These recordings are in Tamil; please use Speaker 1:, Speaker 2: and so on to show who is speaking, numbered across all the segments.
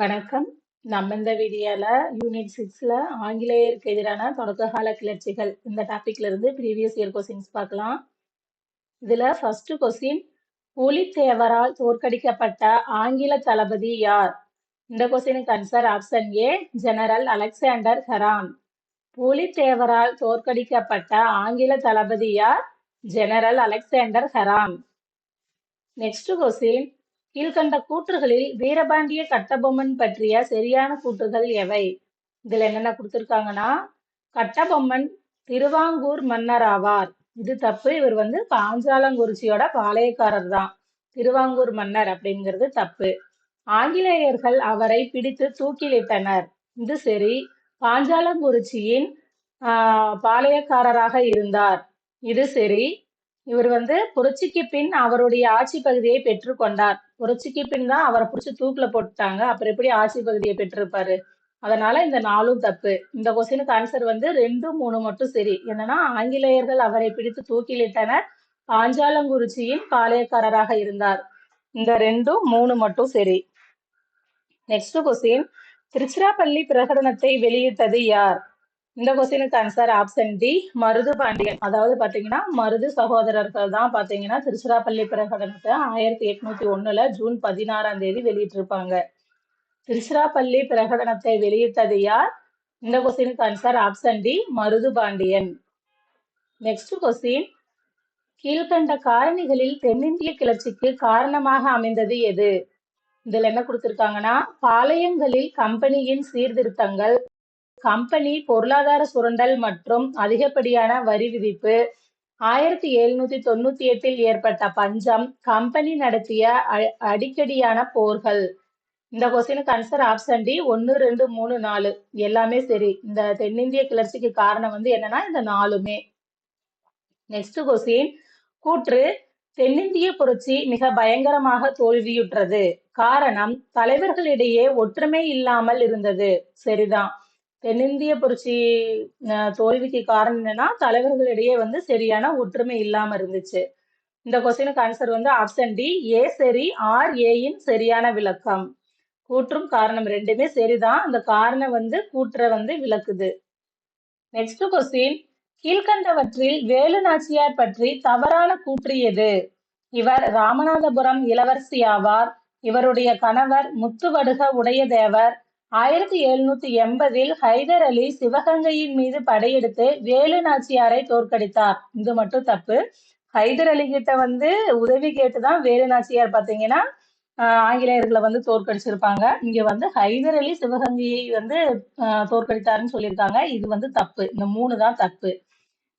Speaker 1: வணக்கம். நம்ம இந்த வீடியோல யூனிட் 6ல ஆங்கிலேயருக்கு எதிரான தொடக்ககால கிளர்ச்சிகள் இந்த டாபிக்ல இருந்து ப்ரீவியஸ் இயர் கொஸ்டின்ஸ் பார்க்கலாம். இதுல ஃபர்ஸ்ட் கொஸ்டின் புலித்தேவரால் தோற்கடிக்கப்பட்ட ஆங்கில தளபதி யார்? இந்த கொஸ்டினுக்கு answer option A General Alexander Heron. புலித்தேவரால் தோற்கடிக்கப்பட்ட ஆங்கில தளபதி யார்? General Alexander Heron. Next question கீழ்கண்ட கூற்றுகளில் வீரபாண்டிய கட்டபொம்மன் பற்றிய சரியான கூற்றுகள் எவை? இதுல என்னென்ன கொடுத்துருக்காங்கன்னா கட்டபொம்மன் திருவாங்கூர் மன்னர் ஆவார். இது தப்பு. இவர் வந்து பாஞ்சாலங்குறிச்சியோட பாளையக்காரர் தான். திருவாங்கூர் மன்னர் அப்படிங்கிறது தப்பு. ஆங்கிலேயர்கள் அவரை பிடித்து தூக்கிலிட்டனர். இது சரி. பாஞ்சாலங்குறிச்சியின் ஆஹ், பாளையக்காரராக இருந்தார். இது சரி. இவர் வந்து புரட்சிக்கு பின் அவருடைய ஆட்சி பகுதியை பெற்றுக்கொண்டார். புரட்சிக்கு பின் தான் அவரை பிடிச்சி தூக்குல போட்டுட்டாங்க. அப்புறம் எப்படி ஆட்சி பகுதியை பெற்றிருப்பாரு? அதனால இந்த நாலும் தப்பு. இந்த கொஸ்டினுக்கு ஆன்சர் வந்து ரெண்டு மூணு மட்டும் சரி. என்னன்னா ஆங்கிலேயர்கள் அவரை பிடித்து தூக்கிலிட்டனர். பாஞ்சாலங்குறிச்சியின் பாளையக்காரராக இருந்தார். இந்த ரெண்டும் மூணு மட்டும் சரி. நெக்ஸ்ட் கொஸ்டின் திருச்சிராப்பள்ளி பிரகடனத்தை வெளியிட்டது யார்? இந்த கொஸ்டினுக்கு answer option D Marudhu Pandiyan. அதாவது பாத்தீங்கன்னா மருது சகோதரர்கள் தான் பாத்தீங்கன்னா திருச்சிராப்பள்ளி பிரகடனத்தை ஆயிரத்தி எட்நூத்தி ஒண்ணுல ஜூன் பதினாறாம் தேதி வெளியிட்டிருப்பாங்க. திருச்சிராப்பள்ளி பிரகடனத்தை வெளியிட்டது யார்? இந்த கொஸ்டினுக்கு answer option D Marudhu Pandiyan. Next question கீழ்கண்ட காரணிகளில் தென்னிந்திய கிளர்ச்சிக்கு காரணமாக அமைந்தது எது? இதுல என்ன கொடுத்திருக்காங்கன்னா பாளையங்களில் கம்பெனியின் சீர்திருத்தங்கள் கம்பெனி பொருளாதார சுரண்டல் மற்றும் அதிகப்படியான வரி விதிப்பு. ஆயிரத்தி எழுநூத்தி தொண்ணூத்தி எட்டில் ஏற்பட்ட பஞ்சம் கம்பெனி நடத்திய அடிக்கடியான போர்கள். இந்த கொஸ்டினுக்கு ஆன்சர் ஆப்ஷன் டி ஒன்னு ரெண்டு மூணு நாலு. எல்லாமே சரி. இந்த தென்னிந்திய கிளர்ச்சிக்கு காரணம் வந்து என்னன்னா இந்த நாலுமே. நெக்ஸ்ட் கொஸ்டின் கூற்று தென்னிந்திய புரட்சி மிக பயங்கரமாக தோல்வியுற்றது. காரணம் தலைவர்களிடையே ஒற்றுமை இல்லாமல் இருந்தது. சரிதான். தென்னிந்திய புரட்சி அஹ், தோல்விக்கு காரணம் என்னன்னா தலைவர்களிடையே வந்து சரியான ஒற்றுமை இல்லாம இருந்துச்சு. இந்த கொஸ்டினுக்கு ஆன்சர் வந்து ஆப்ஷன் டி ஏ சரி ஆர் ஏயின் சரியான விளக்கம். கூற்றும் காரணம் ரெண்டுமே சரிதான். அந்த காரணம் வந்து கூற்ற வந்து விளக்குது. நெக்ஸ்ட் கொஸ்டின் கீழ்கண்டவற்றில் வேலு நாச்சியார் பற்றி தவறான கூற்று எது? இவர் ராமநாதபுரம் இளவரசி ஆவார். இவருடைய கணவர் முத்துவடுக உடையதேவர். ஆயிரத்தி எழுநூத்தி எண்பதில் ஹைதர் அலி சிவகங்கையின் மீது படையெடுத்து வேலு நாச்சியாரை தோற்கடித்தார். இது மட்டும் தப்பு. ஹைதர் அலி கிட்ட வந்து உதவி கேட்டுதான் வேலு நாச்சியார் பாத்தீங்கன்னா ஆங்கிலேயர்களை வந்து தோற்கடிச்சிருப்பாங்க. இங்க வந்து ஹைதர் அலி சிவகங்கையை வந்து தோற்கடித்தார்னு தோற்கடித்தாருன்னு சொல்லியிருக்காங்க. இது வந்து தப்பு. இந்த மூணு தான் தப்பு.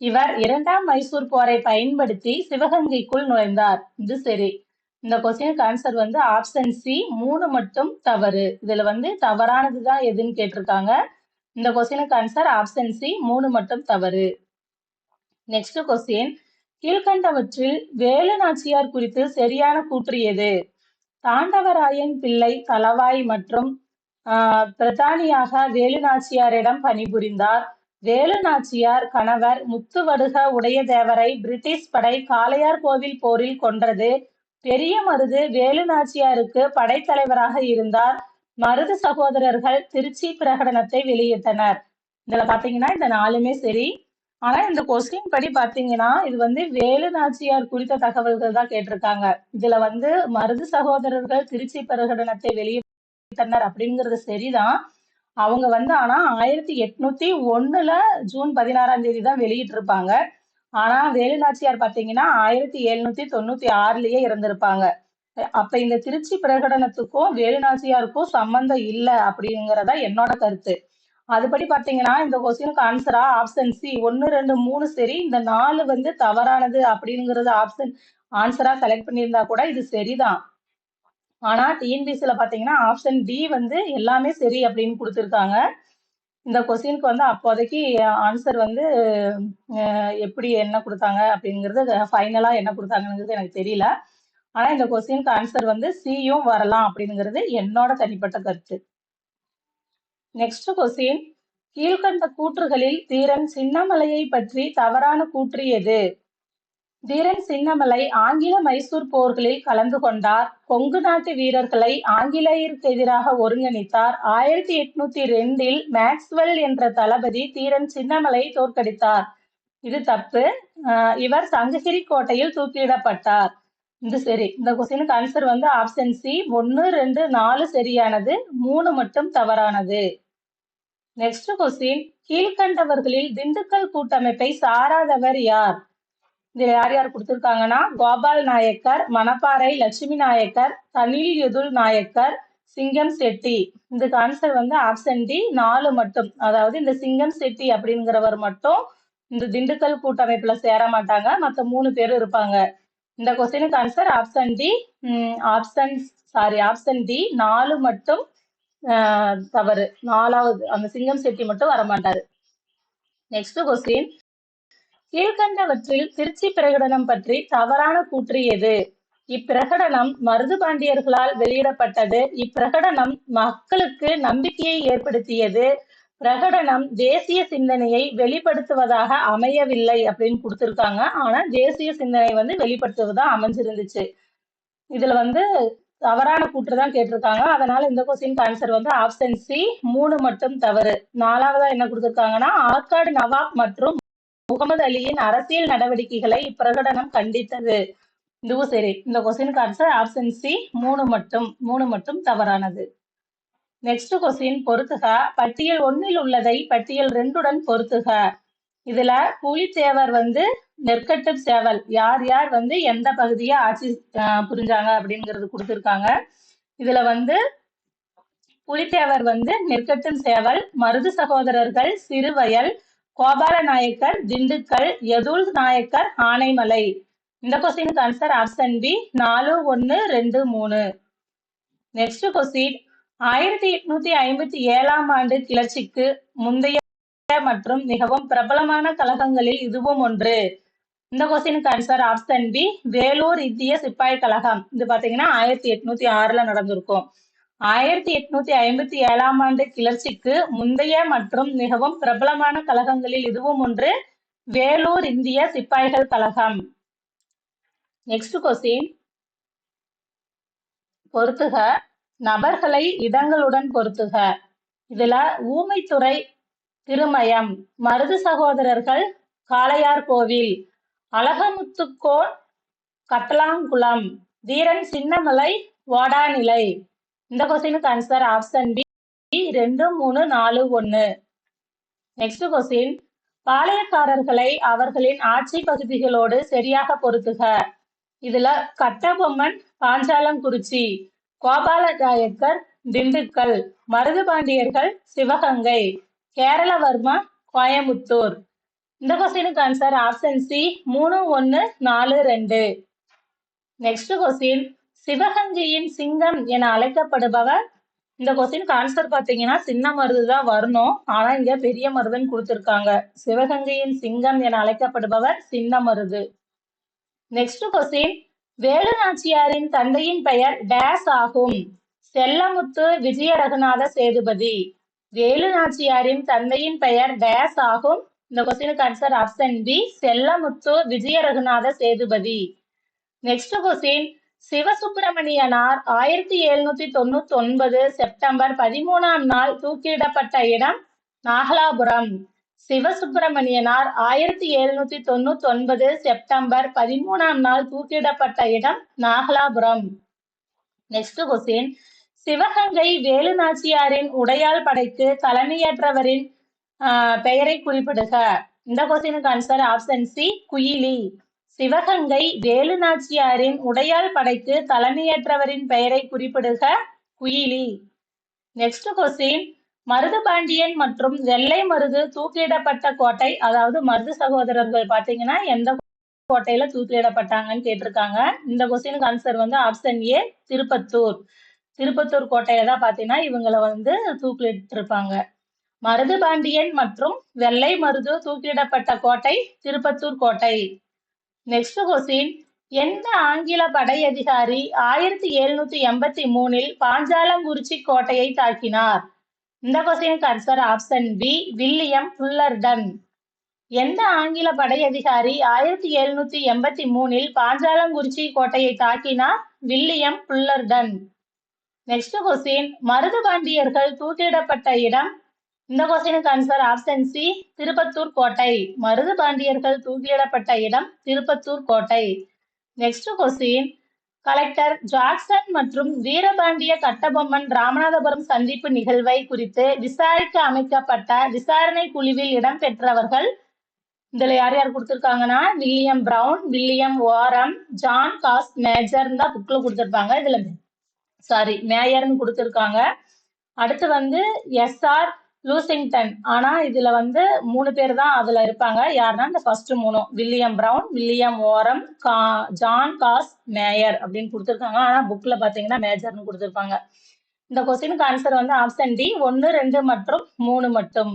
Speaker 1: இவர் இரண்டாம் மைசூர் போரை பயன்படுத்தி சிவகங்கைக்குள் நுழைந்தார். இது சரி. இந்த கொஸ்டினுக்கு ஆன்சர் வந்து ஆப்ஷன் சி மூணு மட்டும் தவறு. இதுல வந்து தவறானது தான் எதுன்னு கேட்டிருக்காங்க. இந்த கொஸ்டினுக்கு ஆன்சர் ஆப்ஷன் சி மூணு மட்டும் தவறு. நெக்ஸ்ட் கொஸ்டின் கீழ்கண்டவற்றில் வேலு நாச்சியார் குறித்து சரியான கூற்று எது? தாண்டவராயன் பிள்ளை தளவாய் மற்றும் பிரதானியாக வேலு நாச்சியாரிடம் பணிபுரிந்தார். வேலு நாச்சியார் கணவர் முத்துவடுக உடையதேவரை பிரிட்டிஷ் படை காளையார் கோவில் போரில் கொன்றது. பெரிய மருது வேலு நாச்சியாருக்கு படைத்தலைவராக இருந்தார். மருது சகோதரர்கள் திருச்சி பிரகடனத்தை வெளியிட்டனர். இதுல பாத்தீங்கன்னா இந்த நாலுமே சரி. ஆனா இந்த கொஸ்டின் படி பாத்தீங்கன்னா இது வந்து வேலு நாச்சியார் குறித்த தகவல்கள் தான் கேட்டிருக்காங்க. இதுல வந்து மருது சகோதரர்கள் திருச்சி பிரகடனத்தை வெளியிட்டனர் அப்படிங்கிறது சரிதான். அவங்க வந்து ஆனா ஆயிரத்தி எட்நூத்தி ஒண்ணுல ஜூன் பதினாறாம் தேதி தான் வெளியிட்டிருப்பாங்க. ஆனா வேலுநாச்சியார் பாத்தீங்கன்னா ஆயிரத்தி எழுநூத்தி தொண்ணூத்தி ஆறுலயே இறந்திருப்பாங்க. அப்ப இந்த திருச்சி பிரகடனத்துக்கும் வேலுநாச்சியாருக்கும் சம்பந்தம் இல்லை அப்படிங்கறதா என்னோட கருத்து. அதுபடி பாத்தீங்கன்னா இந்த கொஸ்டினுக்கு ஆன்சரா ஆப்ஷன் சி ஒன்னு ரெண்டு மூணு சரி இந்த நாலு வந்து தவறானது அப்படிங்கறது ஆப்ஷன் ஆன்சரா செலக்ட் பண்ணியிருந்தா கூட இது சரிதான். ஆனா டிஎன்பிசில பாத்தீங்கன்னா ஆப்ஷன் டி வந்து எல்லாமே சரி அப்படின்னு கொடுத்துருக்காங்க. இந்த கொஸ்டினுக்கு வந்து அப்போதைக்கு ஆன்சர் வந்து எப்படி என்ன கொடுத்தாங்க அப்படிங்கிறது ஃபைனலாக என்ன கொடுத்தாங்கங்கிறது எனக்கு தெரியல. ஆனால் இந்த கொஸ்டினுக்கு ஆன்சர் வந்து சியும் வரலாம் அப்படிங்கிறது என்னோட தனிப்பட்ட கருத்து. நெக்ஸ்ட் கொஸ்டின் கீழ்கண்ட கூற்றுகளில் தீரன் சின்னமலையை பற்றி தவறான கூற்று எது? தீரன் சின்னமலை ஆங்கில மைசூர் போர்களில் கலந்து கொண்டார். கொங்கு நாட்டு வீரர்களை ஆங்கிலேயருக்கு எதிராக ஒருங்கிணைத்தார். ஆயிரத்தி எட்நூத்தி ரெண்டில் மேக்ஸ்வெல் என்ற தளபதி தீரன் சின்னமலை தோற்கடித்தார். இது தப்பு. இவர் சங்ககிரி கோட்டையில் தூக்கிடப்பட்டார். இது சரி இந்த கொஸ்டினுக்கு ஆன்சர் வந்து ஆப்ஷன் சி ஒன்னு ரெண்டு நாலு சரியானது மூணு மட்டும் தவறானது. நெக்ஸ்ட் கொஸ்டின் கீழ்கண்டவர்களில் திண்டுக்கல் கூட்டமைப்பை சாராதவர் யார்? இதுல யார் யார் கொடுத்திருக்காங்கன்னா? கோபால் நாயக்கர் மணப்பாறை லட்சுமி நாயக்கர் தனில் யுதுல் நாயக்கர் சிங்கம் செட்டி. இதுக்கு ஆன்சர் வந்து ஆப்ஷன் டி நாலு மட்டும். அதாவது இந்த சிங்கம் செட்டி அப்படிங்கிறவர் மட்டும் இந்த திண்டுக்கல் கூட்டமைப்புல சேர மாட்டாங்க. மற்ற மூணு பேரும் இருப்பாங்க. இந்த கொஸ்டினுக்கு answer option D option sorry option D நாலு மட்டும் ஆஹ், தவறு. நாலாவது அந்த சிங்கம் செட்டி மட்டும் வரமாட்டாரு. நெக்ஸ்ட் கொஸ்டின் கீழ்கண்டவற்றில் திருச்சி பிரகடனம் பற்றி தவறான கூற்று எது? இப்பிரகடனம் மருது பாண்டியர்களால் வெளியிடப்பட்டது. இப்பிரகடனம் மக்களுக்கு நம்பிக்கையை ஏற்படுத்தியது. பிரகடனம் தேசிய சிந்தனையை வெளிப்படுத்துவதாக அமையவில்லை அப்படின்னு கொடுத்துருக்காங்க. ஆனா தேசிய சிந்தனை வந்து வெளிப்படுத்துவதா அமைஞ்சிருந்துச்சு. இதுல வந்து தவறான கூற்று தான் கேட்டிருக்காங்க. அதனால இந்த கொஸ்டின் ஆன்சர் வந்து ஆப்ஷன் சி மூணு மட்டும் தவறு. நாலாவதா என்ன கொடுத்துருக்காங்கன்னா ஆற்காடு நவாப் மற்றும் முகமது அலியின் அரசியல் நடவடிக்கைகளை இப்பிரகடனம் கண்டித்தது. இதுவும் சரி இந்த கொஸ்டினுக்கு ஆன்சர் ஆப்ஷன் சி மூணு மட்டும் மூணு மட்டும் தவறானது. நெக்ஸ்ட் கொஸ்டின் பொறுத்துக. பட்டியல் ஒன்னில் உள்ளதை பட்டியல் ரெண்டுடன் பொறுத்துக. இதுல புலித்தேவர் வந்து நெற்கட்டு சேவல். யார் யார் வந்து எந்த பகுதியை ஆட்சி புரிஞ்சாங்க அப்படிங்கிறது கொடுத்திருக்காங்க. இதுல வந்து புலித்தேவர் வந்து நெற்கட்டும் சேவல் மருது சகோதரர்கள் சிறுவயல் கோபால நாயக்கர் திண்டுக்கல் யதுல் நாயக்கர் ஆனைமலை. இந்த கொஸ்டினுக்கு ஆன்சர் ஆப்ஷன் பி நாலு ஒன்று ரெண்டு மூணு. நெக்ஸ்ட் கொஸ்டின் ஆயிரத்தி எட்நூத்தி ஐம்பத்தி ஏழாம் ஆண்டு கிளர்ச்சிக்கு முந்தைய மற்றும் மிகவும் பிரபலமான கழகங்களில் இதுவும் ஒன்று. இந்த கொஸ்டினுக்கு ஆன்சர் ஆப்ஷன் பி வேலூர் இந்திய சிப்பாய் கழகம். இது பாத்தீங்கன்னா ஆயிரத்தி எட்நூத்தி ஆறுல நடந்திருக்கும். ஆயிரத்தி எட்நூத்தி ஐம்பத்தி ஏழாம் ஆண்டு கிளர்ச்சிக்கு முந்தைய மற்றும் மிகவும் பிரபலமான கழகங்களில் இதுவும் ஒன்று வேலூர் இந்திய சிப்பாய்கள் கழகம். நெக்ஸ்ட் கொஸ்டின் பொறுத்துக. நபர்களை இடங்களுடன் பொறுத்துக. இதுல ஊமைத்துறை திருமயம் மருது சகோதரர்கள் காளையார் கோவில் அழகமுத்துக்கோன் கட்டலாங்குளம் தீரன் சின்னமலை வாடாநிலை. இந்த கொஸ்டினுக்கு ஆன்சர் ஆப்ஷன் பி ரெண்டு மூணு நாலு ஒன்று நெக்ஸ்ட் கொஸ்டின் பாளையக்காரர்களை அவர்களின் ஆட்சி பகுதிகளோடு சரியாக பொருத்துக. இதுல கட்டபொம்மன் பாஞ்சாலங்குறிச்சி கோபாலநாயக்கர் திண்டுக்கல் மருதுபாண்டியர்கள் சிவகங்கை கேரளவர்மா கோயமுத்தூர் இந்த கொஸ்டினுக்கு ஆன்சர் ஆப்ஷன் சி மூணு ஒன்னு நாலு ரெண்டு. நெக்ஸ்ட் கொஸ்டின் சிவகங்கையின் சிங்கம் என அழைக்கப்படுபவர். இந்த கொஸ்டினுக்கு ஆன்சர் பாத்தீங்கன்னா சின்ன மருது தான் வரணும். ஆனா இங்க பெரிய மருதுன்னு கொடுத்திருக்காங்க. சிவகங்கையின் சிங்கம் என அழைக்கப்படுபவர் சின்ன மருது. நெக்ஸ்ட் கொஸ்டின் வேலு நாச்சியாரின் தந்தையின் பெயர் டேஸ் ஆகும். செல்லமுத்து விஜய ரகுநாத சேதுபதி. வேலு நாச்சியாரின் தந்தையின் பெயர் டேஸ் ஆகும். இந்த கொஸ்டினுக்கு answer option B Chellamuthu Vijaya Raghunatha Sethupathi. Next question Sivasubramanianar ஆயிரத்தி எழுநூத்தி தொண்ணூத்தி ஒன்பது செப்டம்பர் பதிமூணாம் நாள் தூக்கிலிடப்பட்ட இடம் நாகலாபுரம். சிவசுப்பிரமணியனார் ஆயிரத்தி எழுநூத்தி தொண்ணூத்தி ஒன்பது செப்டம்பர் பதிமூணாம் நாள் தூக்கிலிடப்பட்ட இடம் நாகலாபுரம். Next question. சிவகங்கை வேலு நாச்சியாரின் உடையாள் படைக்கு தலைமையேற்றவரின் ஆஹ், பெயரை குறிப்பிடுக. இந்த கொஸ்டினுக்கு answer option C Kuyili. Sivaganga Velu நாச்சியாரின் உடையாள் படைக்கு தலைமையேற்றவரின் பெயரை குறிப்பிடுக குயிலி. நெக்ஸ்ட் கொஸ்டின் மருது பாண்டியன் மற்றும் வெள்ளை மருது தூக்கிலிடப்பட்ட கோட்டை அதாவது மருது சகோதரர்கள் பாத்தீங்கன்னா எந்த கோட்டையில தூக்கிலிடப்பட்டாங்கன்னு கேட்டிருக்காங்க. இந்த கொஸ்டினுக்கு ஆன்சர் வந்து ஆப்ஷன் ஏ திருப்பத்தூர். திருப்பத்தூர் கோட்டையை தான் பாத்தீங்கன்னா இவங்களை வந்து தூக்கிலிட்டு இருப்பாங்க மருது பாண்டியன் மற்றும் வெள்ளை மருது தூக்கிலிடப்பட்ட கோட்டை திருப்பத்தூர் கோட்டை. நெக்ஸ்ட் கொஸ்டின் எந்த ஆங்கில படை அதிகாரி ஆயிரத்தி எழுநூத்தி எண்பத்தி மூணில் பாஞ்சாலங்குறிச்சி கோட்டையை தாக்கினார்? இந்த question answer option B William Fullarton எந்த ஆங்கில படை அதிகாரி ஆயிரத்தி எழுநூத்தி எண்பத்தி மூணில் பாஞ்சாலங்குறிச்சி கோட்டையை தாக்கினார்? வில்லியம் புல்லர்டன் நெக்ஸ்ட் கொஸ்டின் மருதுபாண்டியர்கள் தூக்கிடப்பட்ட இடம் இந்த கொஸ்டினுக்கு ஆன்சர் ஆப்ஷன் சி திருப்பத்தூர் கோட்டை. மருதுபாண்டியர்கள் தூக்கிலிடப்பட்ட இடம் திருப்பத்தூர் கோட்டை. நெக்ஸ்ட் கொஸ்டின் கலெக்டர் ஜாக்சன் மற்றும் வீரபாண்டிய கட்டபொம்மன் ராமநாதபுரம் சந்திப்பு நிகழ்வை குறித்து விசாரிக்க அமைக்கப்பட்ட விசாரணை குழுவில் இடம்பெற்றவர்கள் இதுல யார் யார் கொடுத்திருக்காங்கன்னா William Brown William Orme John Cass Major தான் புக்ல கொடுத்திருப்பாங்க. இதுல சாரி மேயர்னு கொடுத்திருக்காங்க. அடுத்து வந்து எஸ்ஆர் லூசிங்டன் ஆனா இதுல வந்து மூணு பேர் தான் அதுல இருப்பாங்க. யாருன்னா இந்த ஃபர்ஸ்ட் மூணும் வில்லியம் பிரவுன் வில்லியம் ஓரம் கா ஜான் காஸ் மேயர் அப்படின்னு கொடுத்துருக்காங்க. ஆனா புக்ல பாத்தீங்கன்னா மேஜர்னு கொடுத்துருப்பாங்க. இந்த கொஸ்டினுக்கு ஆன்சர் வந்து ஆப்ஷன் டி ஒன்னு ரெண்டு மற்றும் மூணு மட்டும்.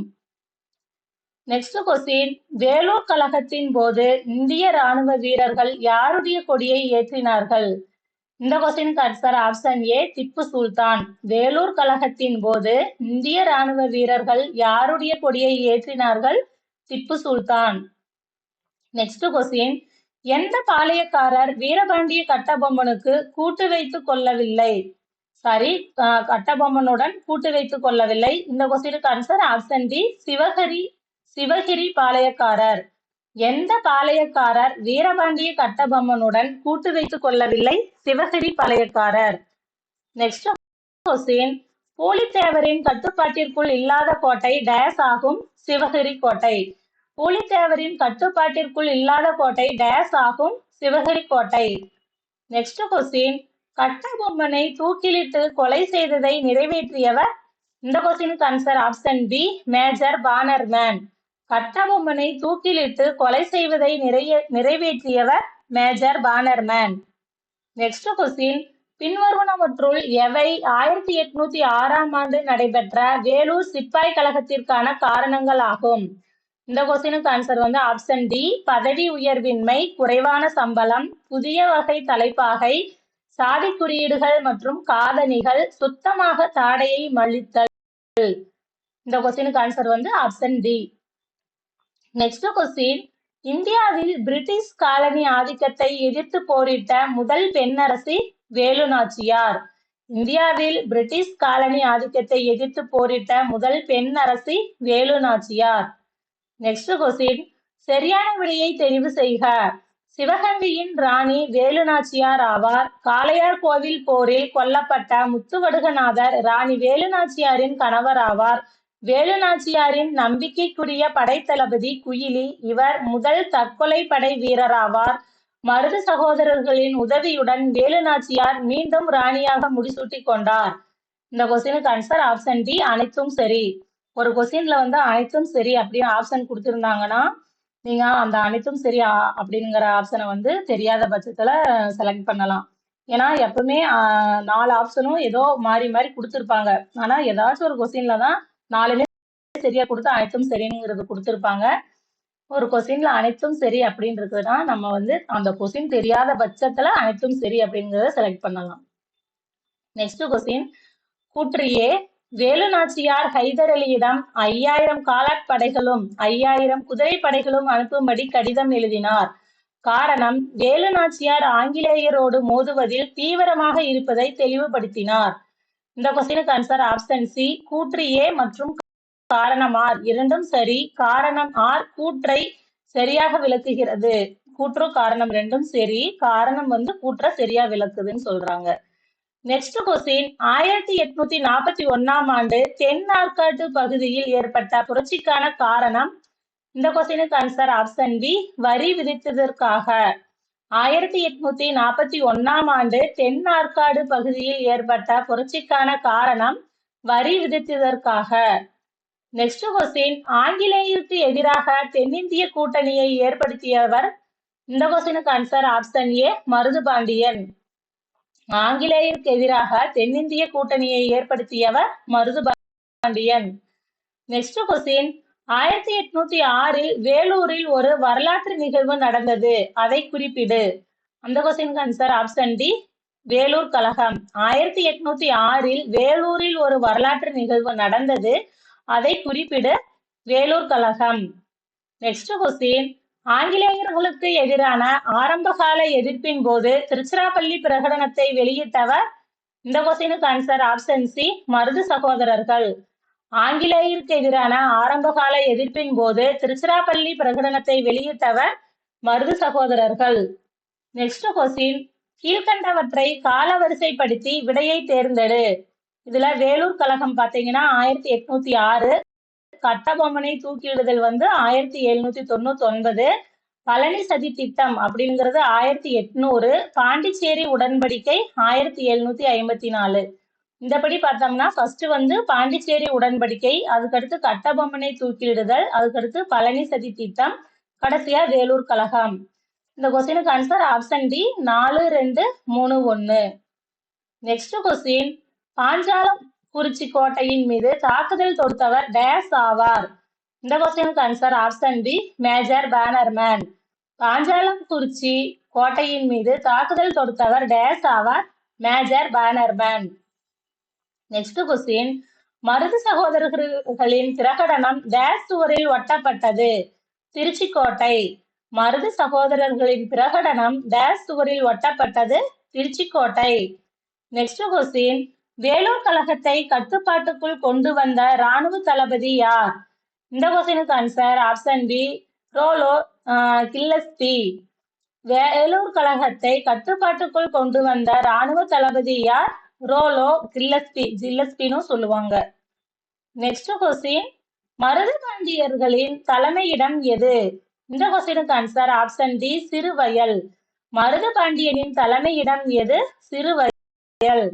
Speaker 1: நெக்ஸ்ட் கொஸ்டின் வேலூர் கழகத்தின் போது இந்திய ராணுவ வீரர்கள் யாருடைய கொடியை ஏற்றினார்கள்? இந்த கொஸ்டினுக்கு answer option A Tipu Sultan. Vellore கழகத்தின் போது இந்திய ராணுவ வீரர்கள் யாருடைய கொடியை ஏற்றினார்கள்? திப்பு சுல்தான். நெக்ஸ்ட் கொஸ்டின் எந்த பாளையக்காரர் வீரபாண்டிய கட்டபொம்மனுக்கு கூட்டு வைத்துக் கொள்ளவில்லை? சாரி கட்டபொம்மனுடன் கூட்டு வைத்துக் கொள்ளவில்லை. இந்த கொஸ்டினுக்கு ஆன்சர் ஆப்ஷன் டி சிவகரி சிவகிரி பாளையக்காரர். எந்த பாளையக்காரர் வீரபாண்டிய கட்டபொம்மனுடன் கூட்டு வைத்துக் கொள்ளவில்லை? சிவகிரி பாளையக்காரர். நெக்ஸ்ட் கொஸ்டின் பூலித்தேவரின் கட்டுப்பாட்டிற்குள் இல்லாத கோட்டை டயஸ் ஆகும்? சிவகிரி கோட்டை. பூலித்தேவரின் கட்டுப்பாட்டிற்குள் இல்லாத கோட்டை டயஸ் ஆகும்? சிவகிரி கோட்டை. நெக்ஸ்ட் கொஸ்டின் கட்டபொம்மனை தூக்கிலிட்டு கொலை செய்ததை நிறைவேற்றியவர்? இந்த கொஸ்டினுக்கு answer option B Major Bannerman கட்டபொம்மனை தூக்கிலிட்டு கொலை செய்வதை நிறைய நிறைவேற்றியவர் மேஜர் பானர்மேன். நெக்ஸ்ட் கொஸ்டின் பின்வருவனவற்றுள் எவை ஆயிரத்தி எட்நூத்தி ஆறாம் ஆண்டு நடைபெற்ற வேலூர் சிப்பாய் கழகத்திற்கான காரணங்கள் ஆகும்? இந்த கொஸ்டினுக்கு ஆன்சர் வந்து ஆப்ஷன் டி பதவி உயர்வின்மை குறைவான சம்பளம் புதிய வகை தலைப்பாகை சாதி குறியீடுகள் மற்றும் காதணிகள் சுத்தமாக தாடையை மழித்தல் இந்த கொஸ்டினுக்கு ஆன்சர் வந்து ஆப்ஷன் டி நெக்ஸ்ட் கொஸ்டின் இந்தியாவில் பிரிட்டிஷ் காலனி ஆதிக்கத்தை எதிர்த்து போரிட்ட முதல் பெண்ணரசி வேலு நாச்சியார் இந்தியாவில் பிரிட்டிஷ் காலனி ஆதிக்கத்தை எதிர்த்து போரிட்ட முதல் பெண் அரசி வேலு நாச்சியார் நெக்ஸ்ட் கொஸ்டின் சரியான விடையை தெரிவு செய்க. சிவகங்கையின் ராணி வேலு நாச்சியார் ஆவார். காளையார் கோவில் போரில் கொல்லப்பட்ட முத்துவடுகநாதர் ராணி வேலு நாச்சியாரின் கணவர் ஆவார். வேலுநாச்சியாரின் நம்பிக்கைக்குரிய படைத்தளபதி குயிலி இவர் முதல் தற்கொலை படை வீரராவார். மருது சகோதரர்களின் உதவியுடன் வேலுநாச்சியார் மீண்டும் ராணியாக முடிசூட்டி கொண்டார். இந்த கொஸ்டினுக்கு ஆன்சர் ஆப்ஷன் டி அனைத்தும் சரி. ஒரு கொஸ்டின்ல வந்து அனைத்தும் சரி அப்படின்னு ஆப்ஷன் கொடுத்துருந்தாங்கன்னா நீங்க அந்த அனைத்தும் சரி அப்படிங்கிற ஆப்ஷனை வந்து தெரியாத பட்சத்துல செலக்ட் பண்ணலாம். ஏன்னா எப்பவுமே நாலு ஆப்ஷனும் ஏதோ மாறி மாறி கொடுத்துருப்பாங்க. ஆனா ஏதாச்சும் ஒரு கொஸ்டின்ல தான் நாலுமே சரியா கொடுத்து அனைத்தும் சரிங்கிறது கொடுத்துருப்பாங்க. ஒரு கொஸ்டின்ல அனைத்தும் சரி அப்படின்றதுனா நம்ம வந்து அந்த கொஸ்டின் தெரியாத பட்சத்துல அனைத்தும் சரி அப்படிங்கிறத செலக்ட் பண்ணலாம். Next question. கூற்றியே வேலு நாச்சியார் ஹைதர் அலியிடம் ஐயாயிரம் காலாட் படைகளும் ஐயாயிரம் குதிரை படைகளும் அனுப்பும்படி கடிதம் எழுதினார். காரணம் வேலு நாச்சியார் ஆங்கிலேயரோடு மோதுவதில் தீவிரமாக இருப்பதை தெளிவுபடுத்தினார். இந்த கொஸ்டினுக்கு ஆன்சர் ஆப்ஷன் சி கூற்று ஏ மற்றும் காரணம் ஆர் இரண்டும் சரி காரணம் ஆர் கூற்றை சரியாக விளக்குகிறது. கூற்று காரணம் ரெண்டும் சரி காரணம் வந்து கூற்ற சரியா விளக்குதுன்னு சொல்றாங்க. நெக்ஸ்ட் கொஸ்டின் ஆயிரத்தி எட்நூத்தி நாற்பத்தி ஒன்னாம் ஆண்டு தென் ஆற்காட்டு பகுதியில் ஏற்பட்ட புரட்சிக்கான காரணம்? இந்த கொஸ்டினுக்கு ஆன்சர் ஆப்ஷன் பி வரி விதித்ததற்காக. ஆயிரத்தி எட்நூத்தி நாற்பத்தி ஒன்னாம் ஆண்டு தென் ஆற்காடு பகுதியில் ஏற்பட்ட புரட்சிக்கான காரணம் வரி விதித்ததற்காக. நெக்ஸ்ட் கொஸ்டின் ஆங்கிலேயருக்கு எதிராக தென்னிந்திய கூட்டணியை ஏற்படுத்தியவர் இந்த கொஸ்டினுக்கு ஆன்சர் ஆப்ஷன் ஏ மருதுபாண்டியன் ஆங்கிலேயருக்கு எதிராக தென்னிந்திய கூட்டணியை ஏற்படுத்தியவர் மருதுபாண்டியன் நெக்ஸ்ட் கொஸ்டின் ஆயிரத்தி எட்நூத்தி ஆறில் வேலூரில் ஒரு வரலாற்று நிகழ்வு நடந்தது. அதை குறிப்பிடு. அந்த question answer option D Vellore கழகம். ஆயிரத்தி எட்நூத்தி ஆறில் வேலூரில் ஒரு வரலாற்று நிகழ்வு நடந்தது. அதை குறிப்பிடு. வேலூர் கழகம். நெக்ஸ்ட் கொஸ்டின் ஆங்கிலேயர்களுக்கு எதிரான ஆரம்பகால எதிர்ப்பின் போது திருச்சிராப்பள்ளி பிரகடனத்தை வெளியிட்டவர்? இந்த கொஸ்டினுக்கு ஆன்சர் ஆப்ஷன் சி மருது சகோதரர்கள். ஆங்கிலேயருக்கு எதிரான ஆரம்பகால எதிர்ப்பின் போது திருச்சிராப்பள்ளி பிரகடனத்தை வெளியிட்டவர் மருது சகோதரர்கள். நெக்ஸ்ட் கொஸ்டின் கீழ்கண்டவற்றை காலவரிசைப்படுத்தி விடையை தேர்ந்தெடு. இதுல வேலூர் கழகம் பாத்தீங்கன்னா ஆயிரத்தி எட்நூத்தி ஆறு கட்டபொம்மனை தூக்கிடுதல் வந்து ஆயிரத்தி எழுநூத்தி தொண்ணூத்தி ஒன்பது பழனி சதி திட்டம் அப்படிங்கிறது ஆயிரத்தி எட்நூறு பாண்டிச்சேரி உடன்படிக்கை ஆயிரத்தி எழுநூத்தி ஐம்பத்தி நாலு. இந்தபடி பார்த்தோம்னா ஃபர்ஸ்ட் வந்து பாண்டிச்சேரி உடன்படிக்கை அதுக்கடுத்து கட்டபொம்மனை தூக்கிலிடுதல் அதுக்கடுத்து பழனி சதி திட்டம் கடைசியா வேலூர் கழகம் இந்த கொஸ்டினுக்கு ஆன்சர் ஆப்ஷன் டி நாலு ரெண்டு மூணு ஒன்று நெக்ஸ்ட் கொஸ்டின் பாஞ்சாலம் குறிச்சி கோட்டையின் மீது தாக்குதல் தொடுத்தவர் டேஸ் ஆவார். இந்த கொஸ்டினுக்கு answer option D Major Bannerman. Panchalankurichi கோட்டையின் மீது தாக்குதல் தொடுத்தவர் டேஸ் ஆவார் Major Bannerman. Next question Marudhu சகோதரர்களின் பிரகடனம் டேஸ் சுவரில் ஒட்டப்பட்டது. திருச்சி கோட்டை. மருது சகோதரர்களின் பிரகடனம் டேஸ் சுவரில் ஒட்டப்பட்டது. திருச்சி கோட்டை. நெக்ஸ்ட் கொஸ்டின் வேலூர் கழகத்தை கட்டுப்பாட்டுக்குள் கொண்டு வந்த ராணுவ தளபதி யார்? இந்த கொஸ்டினுக்கு answer option B Rollo Gillespie. Vellore கழகத்தை கட்டுப்பாட்டுக்குள் கொண்டு வந்த ராணுவ தளபதி யார்? ரோலோ கில்லஸ்பி ஜில்லஸ்பின்னு சொல்லுவாங்க. நெக்ஸ்ட் கொஸ்டின் மருதகாண்டியர்களின் தலைமையிடம் எது? இந்த கொஸ்டினுக்கு answer option D Siruvayal. Marudhu பாண்டியனின் தலைமையிடம் எது? சிறுவயல்.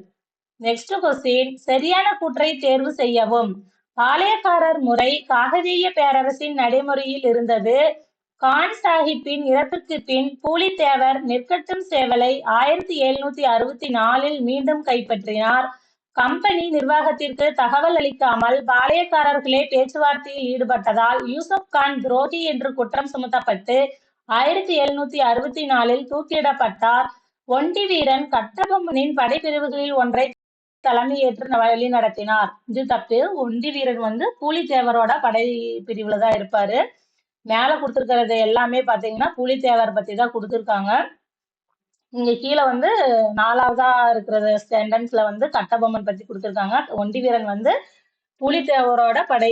Speaker 1: நெக்ஸ்ட் கொஸ்டின் சரியான கூற்றை தேர்வு செய்யவும். பாளையக்காரர் முறை காகதீய பேரரசின் நடைமுறையில் இருந்தது. கான் சாஹிப்பின் இறப்புக்கு பின் பூலித்தேவர் நெற்கட்டும் சேவலை ஆயிரத்தி எழுநூத்தி அறுபத்தி நாலில் மீண்டும் கைப்பற்றினார். கம்பெனி நிர்வாகத்திற்கு தகவல் அளிக்காமல் பாளையக்காரர்களே பேச்சுவார்த்தையில் ஈடுபட்டதால் யூசப் கான் துரோகி என்று குற்றம் சுமத்தப்பட்டு ஆயிரத்தி எழுநூத்தி அறுபத்தி நாலில் தூக்கிலிடப்பட்டார் ஒண்டி வீரன் கட்டபொம்மனின் படைப்பிரிவுகளில் ஒன்றை தலைமையேற்று வழி நடத்தினார் இது தப்பு. ஒண்டி வீரன் வந்து பூலித்தேவரோட படை பிரிவுல தான் இருப்பாரு. மேல கொடுத்துருக்கிறது எல்லாமே பாத்தீங்கன்னா பூலித்தேவர் பத்தி தான் கொடுத்துருக்காங்க. இங்க கீழே வந்து நாலாவதா இருக்கிற சென்டென்ஸ்ல வந்து கட்டபொம்மன் பத்தி கொடுத்துருக்காங்க. ஒண்டி வீரன் வந்து புலித்தேவரோட படை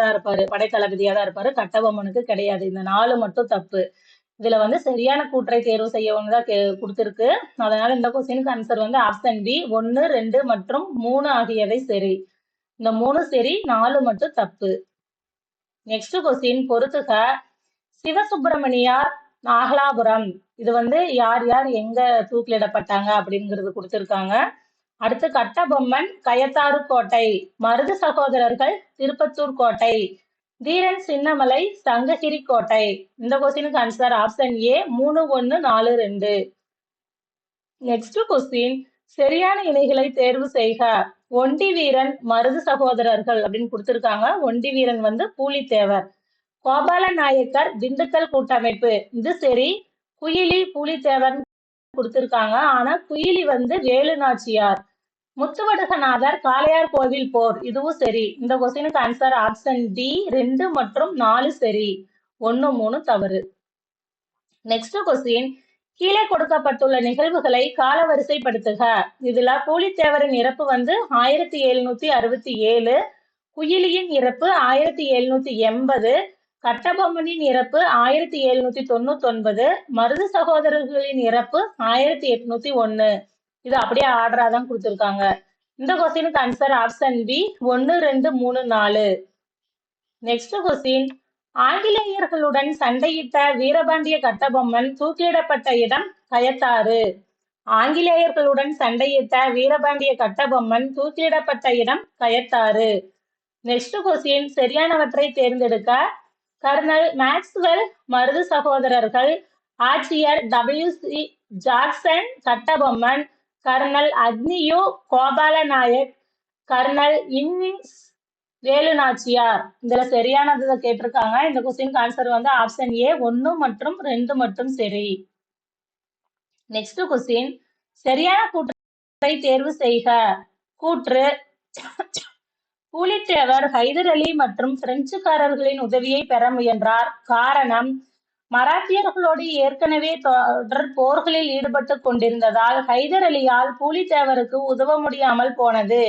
Speaker 1: தான் இருப்பாரு. படை தளபதியா தான் இருப்பாரு. கட்டபொம்மனுக்கு கிடையாது. இந்த நாலு மட்டும் தப்பு. இதுல வந்து சரியான கூற்றை தேர்வு செய்யவும் தான் கொடுத்துருக்கு. அதனால இந்த கொஸ்டினுக்கு ஆன்சர் வந்து ஆப்ஷன் பி ஒன்று ரெண்டு மற்றும் மூணு ஆகியவை சரி. இந்த மூணு சரி நாலு மட்டும் தப்பு. நெக்ஸ்ட் கொஸ்டின் பொறுத்துக சிவசுப்பிரமணியார் நாகலாபுரம். இது வந்து யார் யார் எங்க தூக்கிலிடப்பட்டாங்க அப்படிங்கிறது கொடுத்துருக்காங்க. அடுத்து கட்டபொம்மன் கயத்தாறு கோட்டை மருது சகோதரர்கள் திருப்பத்தூர் கோட்டை தீரன் சின்னமலை சங்ககிரி கோட்டை. இந்த கொஸ்டினுக்கு ஆன்சர் ஆப்ஷன் ஏ மூணு ஒன்று நாலு ரெண்டு. நெக்ஸ்ட் கொஸ்டின் சரியான இணைகளை தேர்வு செய்க. ஒண்டி வீரன் மருது சகோதரர்கள் அப்படின்னு கொடுத்திருக்காங்க. ஒண்டி வீரன் வந்து பூலித்தேவர். கோபால நாயக்கர் திண்டுக்கல் கூட்டமைப்பு. இது சரி குயிலி பூலித்தேவன் கொடுத்திருக்காங்க. ஆனா குயிலி வந்து வேலு நாச்சியார் முத்துவடுகநாதர் காளையார் கோவில் போர். இதுவும் சரி. இந்த கொஸ்டினுக்கு ஆன்சர் ஆப்ஷன் டி ரெண்டு மற்றும் நாலு சரி. ஒன்னு மூணு தவறு. நெக்ஸ்ட் கொஸ்டின் கீழே கொடுக்கப்பட்டுள்ள நிகழ்வுகளை காலவரிசைப்படுத்துக. இதுல பூலித்தேவரின் இறப்பு வந்து ஆயிரத்தி எழுநூத்தி அறுபத்தி ஏழு குயிலியின் இறப்பு ஆயிரத்தி எழுநூத்தி எண்பது கட்டபொம்மனின் இறப்பு ஆயிரத்தி எழுநூத்தி தொண்ணூத்தி ஒன்பது மருது சகோதரர்களின் இறப்பு ஆயிரத்தி எட்நூத்தி ஒன்னு இது அப்படியே ஆர்டரா தான் கொடுத்துருக்காங்க. இந்த கொஸ்டினுக்கு ஆன்சர் ஆப்ஷன் பி ஒன்னு ரெண்டு மூணு நாலு. நெக்ஸ்ட் கொஸ்டின் ஆங்கிலேயர்களுடன் சண்டையிட்ட வீரபாண்டிய கட்டபொம்மன் தூக்கிலிடப்பட்ட இடம் கயத்தாறு. ஆங்கிலேயர்களுடன் சண்டையிட்ட வீரபாண்டிய கட்டபொம்மன் தூக்கிலிடப்பட்ட இடம் கயத்தாறு. நெக்ஸ்ட் கொஸ்டின் சரியானவற்றை தேர்ந்தெடுக்க கர்னல் மேக்ஸ்வெல் மருது சகோதரர்கள் ஆட்சியர் W C Jackson Kattabomman Colonel Agnew Gopalanayak Colonel Innes Velu Nachiyar இதுல சரியானதை கேட்டிருக்காங்க. இந்த கொஸ்டின் ஆன்சர் வந்து ஆப்ஷன் ஏ ஒன்னு மற்றும் ரெண்டு மட்டும் சரி. நெக்ஸ்ட் கொஸ்டின் சரியான கூற்றை தேர்வு செய்க. கூற்று. பூலித்தேவர் ஹைதர் அலி மற்றும் பிரெஞ்சுக்காரர்களின் உதவியை பெற முயன்றார். காரணம் மராத்தியர்களோடு ஏற்கனவே தொடர் போர்களில் ஈடுபட்டு கொண்டிருந்ததால் ஹைதர் அலியால் பூலித்தேவருக்கு உதவ முடியாமல் போனது.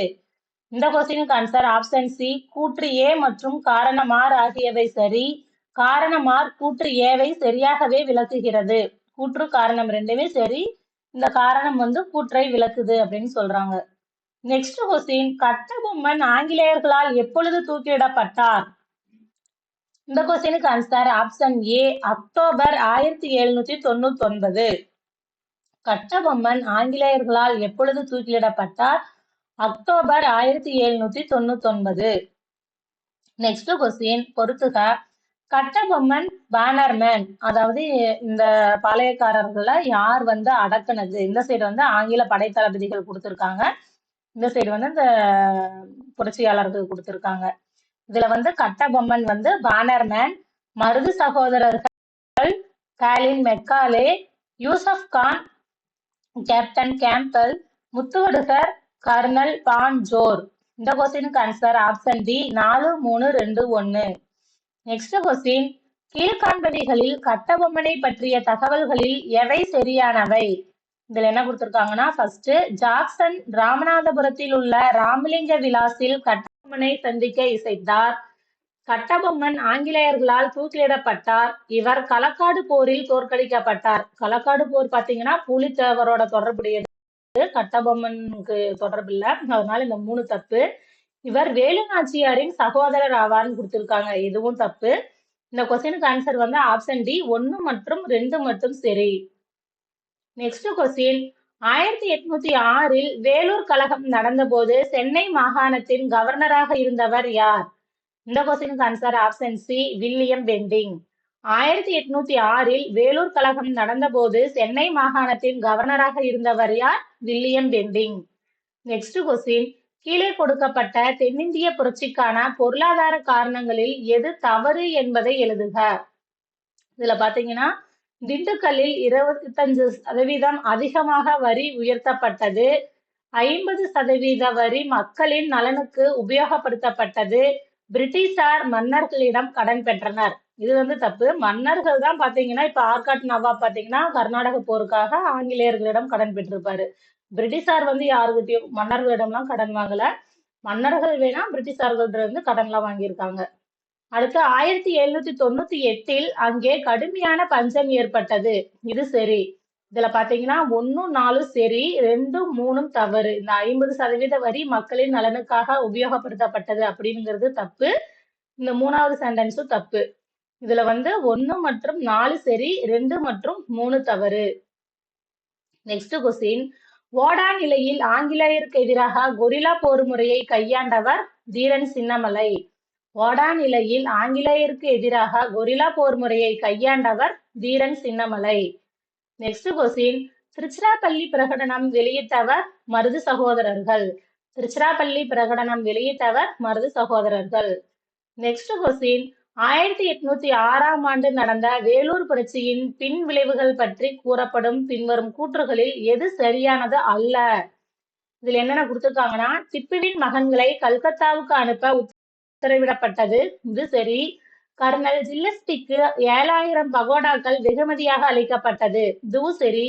Speaker 1: இந்த கொஸ்டினுக்கு ஆன்சர் ஆப்ஷன் சி கூற்று ஏ மற்றும் காரணமார் ஆகியவை சரி. காரணமார் கூற்று ஏவை சரியாகவே விளக்குகிறது. கூற்று காரணம் ரெண்டுமே சரி. இந்த காரணம் வந்து கூற்றை விளக்குது அப்படின்னு சொல்றாங்க. நெக்ஸ்ட் கொஸ்டின் கட்டபொம்மன் ஆங்கிலேயர்களால் எப்பொழுது தூக்கிலிடப்பட்டார்? இந்த கொஸ்டினுக்கு ஆன்சர் ஆப்ஷன் ஏ அக்டோபர் ஆயிரத்தி எழுநூத்தி தொண்ணூத்தி ஒன்பது கட்டபொம்மன் ஆங்கிலேயர்களால் எப்பொழுது தூக்கிலிடப்பட்டார்? அக்டோபர் ஆயிரத்தி எழுநூத்தி தொண்ணூத்தி ஒன்பது நெக்ஸ்ட் கொஸ்டின் பொறுத்துக. கட்டபொம்மன் பேனர்மேன் அதாவது இந்த பாளையக்காரர்கள யார் வந்து அடக்குனது? இந்த சைடு வந்து ஆங்கில படை தளபதிகள் கொடுத்துருக்காங்க. இந்த சைடு வந்து இந்த புரட்சியாளர்கள் கொடுத்துருக்காங்க. இதுல வந்து கட்டபொம்மன் வந்து பேனர்மேன் மருது சகோதரர்கள் Colin Macaulay Yusuf Khan Captain Campbell Muthuvadugar Colonel Bonjour. இந்த கொஸ்டினுக்கு ஆன்சர் ஆப்ஷன் டி நாலு மூணு ரெண்டு ஒன்னு நெக்ஸ்ட் கொஸ்டின் கீழ்காண்பவைகளில் கட்டபொம்மனை பற்றிய தகவல்களில் எவை சரியானவை? இதுல என்ன கொடுத்திருக்காங்கன்னா ஃபர்ஸ்ட் ஜாக்சன் ராமநாதபுரத்தில் உள்ள ராமலிங்க விலாசில் கட்டபொம்மனை சந்திக்க இசைத்தார். கட்டபொம்மன் ஆங்கிலேயர்களால் தூக்கிலிடப்பட்டார். இவர் களக்காடு போரில் தோற்கடிக்கப்பட்டார். களக்காடு போர் பாத்தீங்கன்னா புலித்தேவரோட தொடர்புடையது. கட்டபொம்மனுக்கு தொடர்பு இல்லை. அதனால இந்த மூணு தப்பு. இவர் வேலு நாச்சியாரின் சகோதரர் ஆவார்னு கொடுத்துருக்காங்க. இதுவும் தப்பு. இந்த கொஸ்டினுக்கு ஆன்சர் வந்து ஆப்ஷன் டி ஒன்னு மற்றும் ரெண்டு மட்டும் சரி. நெக்ஸ்ட் கொஸ்டின் ஆயிரத்தி எட்நூத்தி ஆறில் வேலூர் கழகம் நடந்தபோது சென்னை மாகாணத்தின் கவர்னராக இருந்தவர் யார்? இந்த கொஸ்டினுக்கு answer option C William Bentinck ஆயிரத்தி எட்நூத்தி ஆறில் வேலூர் கழகம் நடந்தபோது சென்னை மாகாணத்தின் கவர்னராக இருந்தவர் யார்? William Bentinck. நெக்ஸ்ட் கொஸ்டின் கீழே கொடுக்கப்பட்ட தென்னிந்திய புரட்சிக்கான பொருளாதார காரணங்களில் எது தவறு என்பதை எழுதுக. இதுல பாத்தீங்கன்னா திண்டுக்கல்லில் இருபத்தஞ்சு சதவீதம் அதிகமாக வரி உயர்த்தப்பட்டது. ஐம்பது சதவீத வரி மக்களின் நலனுக்கு உபயோகப்படுத்தப்பட்டது. பிரிட்டிஷார் மன்னர்களிடம் கடன் பெற்றனர். இது வந்து தப்பு. மன்னர்கள் தான் பாத்தீங்கன்னா இப்ப ஆர்காட் நவாப் பாத்தீங்கன்னா கர்நாடக போருக்காக ஆங்கிலேயர்களிடம் கடன் பெற்றிருப்பாரு. பிரிட்டிஷார் வந்து யாருக்கிட்டையும் மன்னர்களிடம்லாம் கடன் வாங்கல. மன்னர்கள் வேணா பிரிட்டிஷார்கள்ட்ட இருந்து கடன்லாம் வாங்கியிருக்காங்க. அடுத்து ஆயிரத்தி எழுநூத்தி தொண்ணூத்தி எட்டில் அங்கே கடுமையான பஞ்சம் ஏற்பட்டது. இது சரி. இதுல பாத்தீங்கன்னா ஒன்னும் நாலும் சரி ரெண்டும் மூணும் தவறு. இந்த ஐம்பது சதவீத வரி மக்களின் நலனுக்காக உபயோகப்படுத்தப்பட்டது அப்படிங்கிறது தப்பு. இந்த மூணாவது சென்டென்ஸும் தப்பு. இதுல வந்து ஒன்னு மற்றும் நாலு சரி ரெண்டு மற்றும் மூணு தவறு. நெக்ஸ்ட் கொஸ்டின் ஓடா நிலையில் ஆங்கிலேயருக்கு எதிராக கொரிலா போர் முறையை கையாண்டவர் தீரன் சின்னமலை. ஓடா நிலையில் ஆங்கிலேயருக்கு எதிராக கொரிலா போர் முறையை கையாண்டவர் தீரன் சின்னமலை. நெக்ஸ்ட் கொஸ்டின் திருச்சிராப்பள்ளி பிரகடனம் வெளியிட்டவர் மருது சகோதரர்கள். திருச்சிராப்பள்ளி பிரகடனம் வெளியிட்டவர் மருது சகோதரர்கள். நெக்ஸ்ட் கொஸ்டின் ஆயிரத்தி எட்நூத்தி ஆறாம் ஆண்டு நடந்த வேலூர் புரட்சியின் பின் விளைவுகள் பற்றி கூறப்படும் பின்வரும் கூற்றுகளில் எது சரியானது அல்ல? இதுல என்னென்ன கொடுத்திருக்காங்கன்னா திப்புவின் மகன்களை கல்கத்தாவுக்கு அனுப்ப உத்தரவிடப்பட்டது. இது சரி. கர்னல் ஜில்லஸ்டிக்கு ஏழாயிரம் பகோடாக்கள் வெகுமதியாக அளிக்கப்பட்டது. இதுவும் சரி.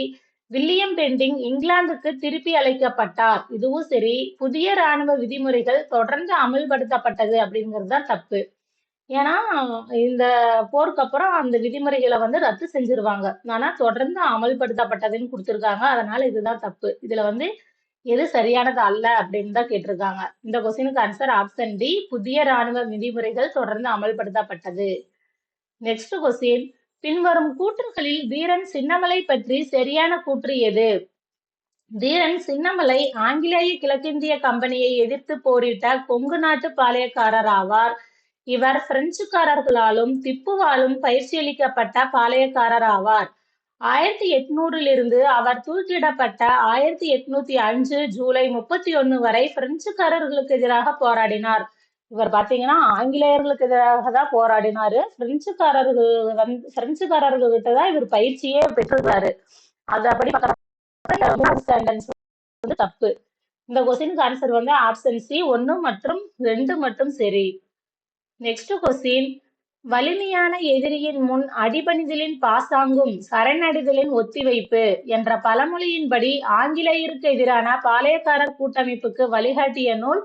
Speaker 1: வில்லியம் பெண்டிங் இங்கிலாந்துக்கு திருப்பி அழைக்கப்பட்டார் இதுவும் சரி. புதிய ராணுவ விதிமுறைகள் தொடர்ந்து அமல்படுத்தப்பட்டது அப்படிங்கிறது தான் தப்பு. ஏன்னா இந்த போருக்கு அப்புறம் அந்த விதிமுறைகளை வந்து ரத்து செஞ்சிருவாங்க. ஆனா தொடர்ந்து அமல்படுத்தப்பட்டதுன்னு கொடுத்துருக்காங்க. அதனால இதுதான் தப்பு. இதுல வந்து எது சரியானது அல்ல அப்படின்னு தான் கேட்டிருக்காங்க. இந்த கொஸ்டினுக்கு ஆன்சர் ஆப்ஷன் டி புதிய ராணுவ விதிமுறைகள் தொடர்ந்து அமல்படுத்தப்பட்டது. நெக்ஸ்ட் கொஸ்டின் பின்வரும் கூற்றுகளில் வீரன் சின்னமலை பற்றி சரியான கூற்று எது? தீரன் சின்னமலை ஆங்கிலேய கிழக்கிந்திய கம்பெனியை எதிர்த்து போரிட்ட கொங்கு நாட்டு பாளையக்காரர் ஆவார். இவர் பிரெஞ்சுக்காரர்களாலும் திப்புவாலும் பயிற்சியளிக்கப்பட்ட பாளையக்காரர் ஆவார். ஆயிரத்தி எட்நூறிலிருந்து அவர் தூக்கிடப்பட்ட ஆயிரத்தி எட்நூத்தி அஞ்சு ஜூலை முப்பத்தி ஒன்னு வரை பிரெஞ்சுக்காரர்களுக்கு எதிராக போராடினார். இவர் பாத்தீங்கன்னா ஆங்கிலேயர்களுக்கு எதிராக தான் போராடினாரு. பிரெஞ்சுக்காரர்கள் வந்து பிரெஞ்சுக்காரர்கள் கிட்ட தான் இவர் பயிற்சியே பெற்றிருக்காரு அது அப்படி வந்து தப்பு. இந்த கொஸ்டினுக்கு ஆன்சர் வந்து ஆப்ஷன் சி ஒன்று மற்றும் ரெண்டு மட்டும் சரி. நெக்ஸ்ட் கொஸ்டின் வலிமையான எதிரியின் முன் அடிபணிதலின் பாசாங்கும் சரணடைதலின் ஒத்திவைப்பு என்ற பழமொழியின்படி ஆங்கிலேயருக்கு எதிரான பாளையக்காரர் கூட்டமைப்புக்கு வழிகாட்டிய நூல்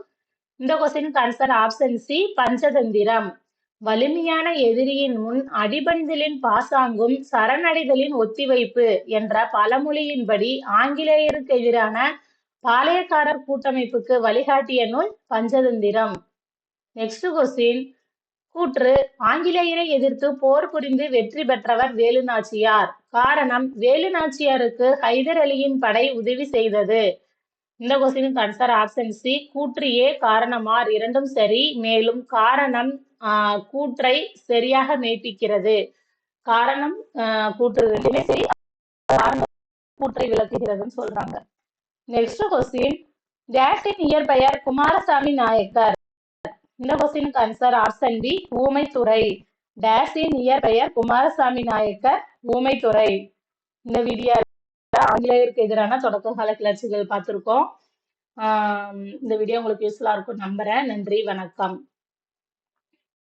Speaker 1: இந்த கொஸ்டினுக்கு ஆன்சர் ஆப்ஷன் சி பஞ்சதந்திரம். வலிமையான எதிரியின் முன் அடிபணிதலின் பாசாங்கும் சரணடைதலின் ஒத்திவைப்பு என்ற பழமொழியின்படி ஆங்கிலேயருக்கு எதிரான பாளையக்காரர் கூட்டமைப்புக்கு வழிகாட்டிய நூல் பஞ்சதந்திரம். நெக்ஸ்ட் கொஸ்டின் கூற்று ஆங்கிலேயரை எதிர்த்து போர் புரிந்து வெற்றி பெற்றவர் வேலுநாச்சியார். காரணம் வேலுநாச்சியாருக்கு ஹைதர் அலியின் படை உதவி செய்தது. இந்த கொஸ்டினுக்கு ஆன்சர் ஆப்ஷன் சி கூற்று ஏ காரணமார் இரண்டும் சரி மேலும் காரணம் ஆஹ், கூற்றை சரியாக மெய்ப்பிக்கிறது. காரணம் ஆஹ், கூற்று ரெண்டுமே சரி கூற்றை விளக்குகிறதுன்னு சொல்றாங்க. நெக்ஸ்ட் கொஸ்டின் டேஷின் இயற்பெயர் குமாரசாமி நாயக்கர். இந்த கொஸ்டினுக்கு ஆன்சர் ஆப்ஷன் பி ஊமைத்துறை. டேஷின் இயற்பெயர் குமாரசாமி நாயக்கர் ஊமைத்துறை. இந்த வீடியோ ஆங்கிலேயருக்கு எதிரான தொடக்க கால கிளர்ச்சிகள் பார்த்துருக்கோம். ஆஹ் இந்த வீடியோ உங்களுக்கு யூஸ்ஃபுல்லா இருக்கும் நம்புறேன். நன்றி வணக்கம்.